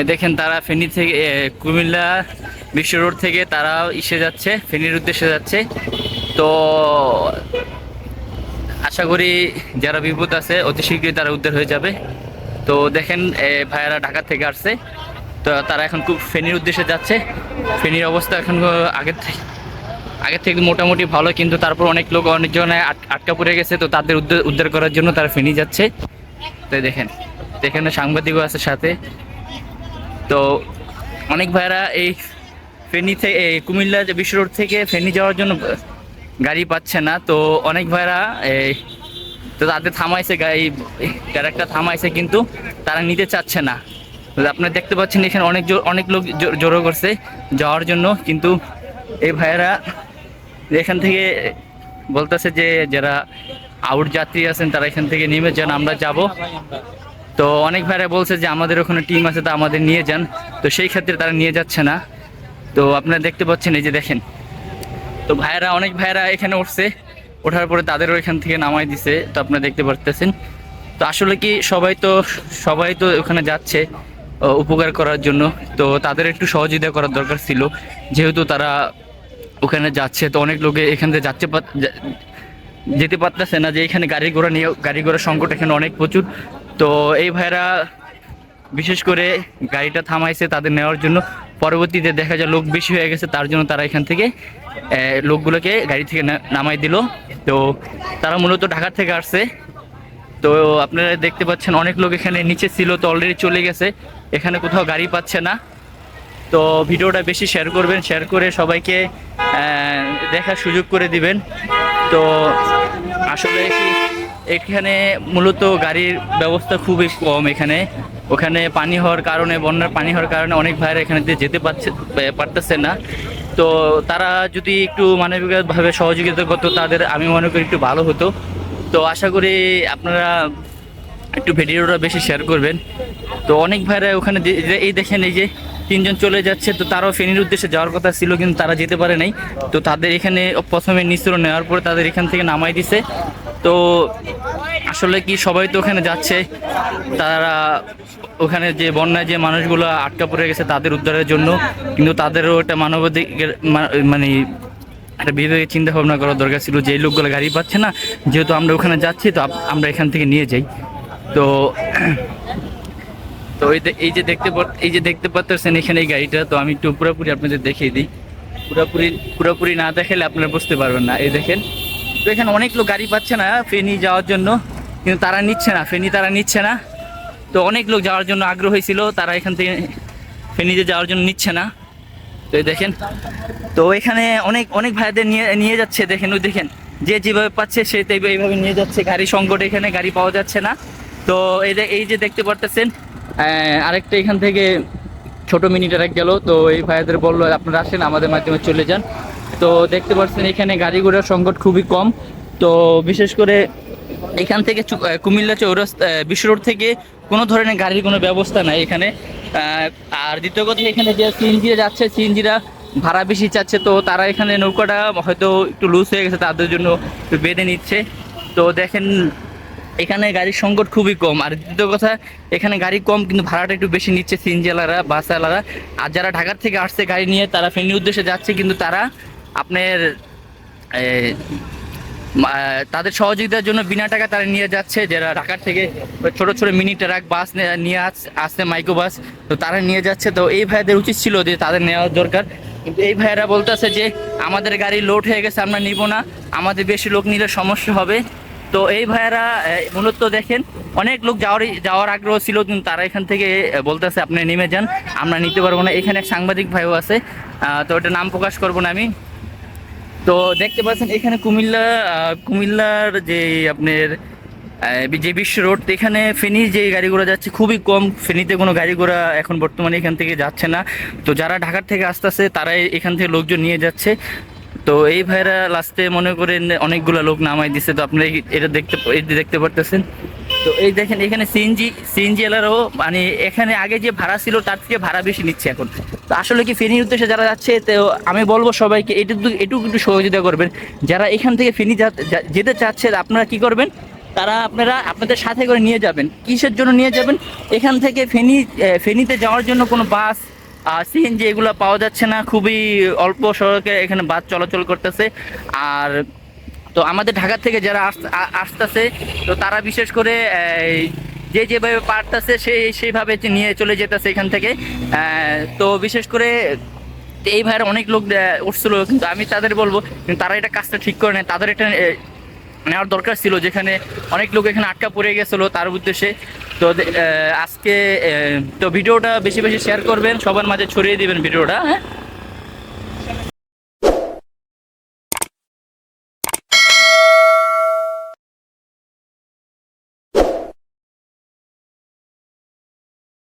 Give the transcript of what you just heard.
এ দেখেন, তারা ফেনী থেকে কুমিল্লা বিশ্ব রোড থেকে তারা ইসে যাচ্ছে, ফেনীর উদ্দেশ্যে যাচ্ছে। তো আশা করি যারা বিপদ আছে, অতি শীঘ্রই তারা উদ্ধার হয়ে যাবে। তো দেখেন ভাইয়ারা ঢাকা থেকে আসছে। তো তারা এখন খুব ফেনীর উদ্দেশ্যে যাচ্ছে। ফেনীর অবস্থা এখন আগের থেকে আগের থেকে মোটামুটি ভালো, কিন্তু তারপর অনেক লোক অনেকজনে আট- আটকা পড়ে গেছে, তো তাদের উদ্ধার করার জন্য তারা ফেনী যাচ্ছে। তো দেখেন, এখানে সাংবাদিকও আছে সাথে। তো অনেক ভাইরা এই ফেনী থেকে কুমিল্লা যে বিশ্ব রোড থেকে ফেনী যাওয়ার জন্য গাড়ি পাচ্ছে না। তো অনেক ভাইরা এই, তো তাদের থামাইছে গাড়ি ট্রাকটা থামাইছে, কিন্তু তারা নিতে চাচ্ছে না। আপনারা দেখতে পাচ্ছেন এখানে অনেক অনেক লোক জো- জড়ো করছে যাওয়ার জন্য, কিন্তু এই ভাইয়েরা এখান থেকে বলতেছে যে যারা আউট যাত্রী আছেন, তারা এখান থেকে নেমে যান, আমরা যাব। তো অনেক ভাইরা বলছে যে আমাদের ওখানে টিম আছে, তা আমাদের নিয়ে যান। তো সেই ক্ষেত্রে তারা নিয়ে যাচ্ছে না। তো আপনারা দেখতে পাচ্ছেন এই যে দেখেন। তো ভাইয়েরা অনেক ভাইয়েরা এখানে উঠছে। ওঠার পরে তাদেরও এখান থেকে নামাই দিছে। তো আপনারা দেখতে পারতেছেন। তো আসলে কি সবাই তো সবাই তো ওখানে যাচ্ছে উপকার করার জন্য। তো তাদের একটু সহযোগিতা করার দরকার ছিল। যেহেতু তারা ওখানে যাচ্ছে, তো অনেক লোকে এখান থেকে যাচ্ছে যেতে পারতেছে না যে এখানে গাড়ি ঘোড়া নিয়ে, গাড়ি ঘোড়ার সংকট এখানে অনেক প্রচুর। তো এই ভাইরা বিশেষ করে গাড়িটা থামাইছে তাদের নেওয়ার জন্য। পরবর্তীতে দেখা যায় লোক বেশি হয়ে গেছে, তার জন্য তারা এখান থেকে লোকগুলোকে গাড়ি থেকে নামাই দিল। তো তারা মূলত ঢাকা থেকে আসছে। তো আপনারা দেখতে পাচ্ছেন অনেক লোক এখানে নিচে ছিল, তো অলরেডি চলে গেছে। এখানে কোথাও গাড়ি পাচ্ছে না। তো ভিডিওটা বেশি শেয়ার করবেন শেয়ার করে সবাইকে দেখার সুযোগ করে দিবেন। তো আসলে এখানে মূলত গাড়ির ব্যবস্থা খুবই কম এখানে। ওখানে পানি হওয়ার কারণে, বন্যার পানি হওয়ার কারণে অনেক ভাইরা এখানে দিয়ে যেতে পারছে, পারতেছে না। তো তারা যদি একটু মানবিকভাবে সহযোগিতা করতো, তাদের আমি মনে করি একটু ভালো হতো। তো আশা করি আপনারা একটু ভিডিওটা বেশি শেয়ার করবেন। তো অনেক ভাইরা ওখানে এই দেখেন এই যে তিনজন চলে যাচ্ছে, তো তারাও ফেনীর উদ্দেশ্যে যাওয়ার কথা ছিল, কিন্তু তারা যেতে পারে নাই। তো তাদের এখানে প্রথমে নিচুর নেওয়ার পরে তাদের এখান থেকে নামাই দিছে। তো আসলে কি সবাই তো ওখানে যাচ্ছে, তারা ওখানে যে বন্যায় যে মানুষগুলো আটকা পড়ে গেছে তাদের উদ্ধারের জন্য, কিন্তু তাদেরও একটা মানবাধিকার মানে একটা বিবেকে চিন্তা ভাবনা করার দরকার ছিল যে লোকগুলো গাড়ি পাচ্ছে না, যেহেতু আমরা ওখানে যাচ্ছি, তো আমরা এখান থেকে নিয়ে যাই। তো তো এই যে- দেখতে এই যে দেখতে পাচ্ছেন এখানে এই গাড়িটা, তো আমি একটু পুরোপুরি আপনাদের দেখিয়ে দিই। পুরোপুরি পুরোপুরি না দেখালে আপনারা বুঝতে পারবেন না। এই দেখেন, তো এখানে অনেক লোক গাড়ি পাচ্ছে না ফেনি যাওয়ার জন্য, কিন্তু তারা নিচ্ছে না, ফেনি তারা নিচ্ছে না। তো অনেক লোক যাওয়ার জন্য আগ্রহী ছিল, তারা এখান থেকে ফেনিতে যাওয়ার জন্য নিচ্ছে না। তো এই দেখেন, তো এখানে অনেক অনেক ভাইদের নিয়ে নিয়ে যাচ্ছে। দেখেন, ওই দেখেন, যে যেভাবে পাচ্ছে, সে এইভাবে নিয়ে যাচ্ছে। গাড়ি সংকট এখানে, গাড়ি পাওয়া যাচ্ছে না। তো এই যে দেখতে পারতেছেন আরেকটা এখান থেকে ছোট মিনি ট্রাক গেল, তো এই ভাইদের বলল, আপনারা আসেন, আমাদের মাধ্যমে চলে যান। তো দেখতে পাচ্ছেন, এখানে গাড়ি ঘোড়ার সংকট খুবই কম। তো বিশেষ করে এখান থেকে কুমিল্লা চৌরাস্তা বিশ্ব রোড থেকে কোনো ধরনের গাড়ির কোনো ব্যবস্থা নাই এখানে। আর দ্বিতীয় কথা এখানে যে সিএনজিরা যাচ্ছে, সিএনজিরা ভাড়া বেশি চাচ্ছে, তো তারা এখানে নৌকাটা হয়তো একটু লুজ হয়ে গেছে, তাদের জন্য একটু বেঁধে নিচ্ছে। তো দেখেন এখানে গাড়ির সংকট খুবই কম। আর দ্বিতীয় কথা, এখানে গাড়ি কম, কিন্তু ভাড়াটা একটু বেশি নিচ্ছে সিএনজিওয়ালারা বাসওয়ালারা আর যারা ঢাকার থেকে আসছে গাড়ি নিয়ে, তারা ফেনীর উদ্দেশ্যে যাচ্ছে, কিন্তু তারা আপনার তাদের সহযোগিতার জন্য বিনা টাকা তারা নিয়ে যাচ্ছে। যারা ঢাকার থেকে ছোট ছোট মিনি ট্রাক, বাস নিয়ে আস- আসছে, মাইক্রো বাস, তো তারা নিয়ে যাচ্ছে। তো এই ভাইদের উচিত ছিল যে তাদের নেওয়ার দরকার। কিন্তু এই ভাইয়েরা বলতেছে যে, আমাদের গাড়ি লোড হয়ে গেছে, আমরা নিব না। আমাদের বেশি লোক নিলে সমস্যা হবে। তো এই ভাইয়েরা মূলত দেখেন, অনেক লোক যাওয়ার যাওয়ার আগ্রহ ছিল, কিন্তু তারা এখান থেকে বলতেছে, আপনি নেমে যান, আমরা নিতে পারব না। এখানে এক সাংবাদিক ভাইও আছে তো ওটা নাম প্রকাশ করব না আমি। তো দেখতে পাচ্ছেন, এখানে কুমিল্লা কুমিল্লার যে আপনার যে বিশ্ব রোড, এখানে ফেনীর যে গাড়ি ঘোড়া যাচ্ছে, খুবই কম ফেনীতে কোনো গাড়ি ঘোড়া এখন বর্তমানে এখান থেকে যাচ্ছে না। তো যারা ঢাকার থেকে আসতেছে, তারাই এখান থেকে লোকজন নিয়ে যাচ্ছে। তো এই ভাইরা লাস্টে মনে করেন অনেকগুলো লোক নামাই দিছে, তো আপনারা এই- এটা দেখতে দেখতে পারতেছেন? তো এই দেখেন, এখানে সিএনজি সিএনজি এলারও মানে এখানে আগে যে ভাড়া ছিল, তার থেকে ভাড়া বেশি নিচ্ছে এখন। তো আসলে কি ফেনীর উদ্দেশ্যে যারা যাচ্ছে, তো আমি বলব সবাইকে, এটুকু এটুকু একটু সহযোগিতা করবেন। যারা এখান থেকে ফেনী যেতে চাচ্ছে, আপনারা কি করবেন? তারা আপনারা আপনাদের সাথে করে নিয়ে যাবেন। কিসের জন্য নিয়ে যাবেন? এখান থেকে ফেনী ফেনীতে যাওয়ার জন্য কোনো বাস সিএনজি এগুলো পাওয়া যাচ্ছে না, খুবই অল্প সড়কে এখানে বাস চলাচল করতেছে। আর তো আমাদের ঢাকা থেকে যারা আসতেছে, তো তারা বিশেষ করে যে যেভাবে পারতেছে সেই সেইভাবে নিয়ে চলে যেতেছে এখান থেকে। তো বিশেষ করে, এই ভাইয়ের অনেক লোক উঠছিল, কিন্তু আমি তাদের বলব তারা এটা কাজটা ঠিক করে নেয়। তাদের এটা নেওয়ার দরকার ছিল, যেখানে অনেক লোক এখানে আটকা পড়ে গেছিল তার উদ্দেশ্যে। তো আজকে তো ভিডিওটা বেশি বেশি শেয়ার করবেন, সবার মাঝে ছড়িয়ে দিবেন ভিডিওটা হ্যাঁ?